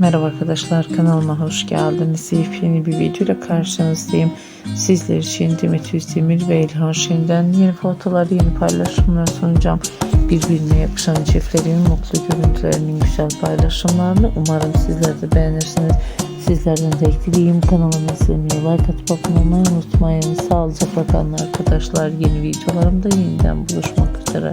Merhaba arkadaşlar kanalıma hoş geldiniz. Yepyeni bir videoyla karşınızdayım. Sizler için Demet Özdemir ve İlhan Şen'den yeni fotoğraflar, yeni paylaşımlar sunacağım. Birbirine yakışan çiftlerin mutlu görüntülerinin güzel paylaşımlarını umarım sizler de beğenirsiniz. Sizlerden tek dileğim kanalıma izlemeyi, like atıp abone olmayı unutmayın. Sağlıcakla kalın arkadaşlar. Yeni videolarımda yeniden buluşmak üzere.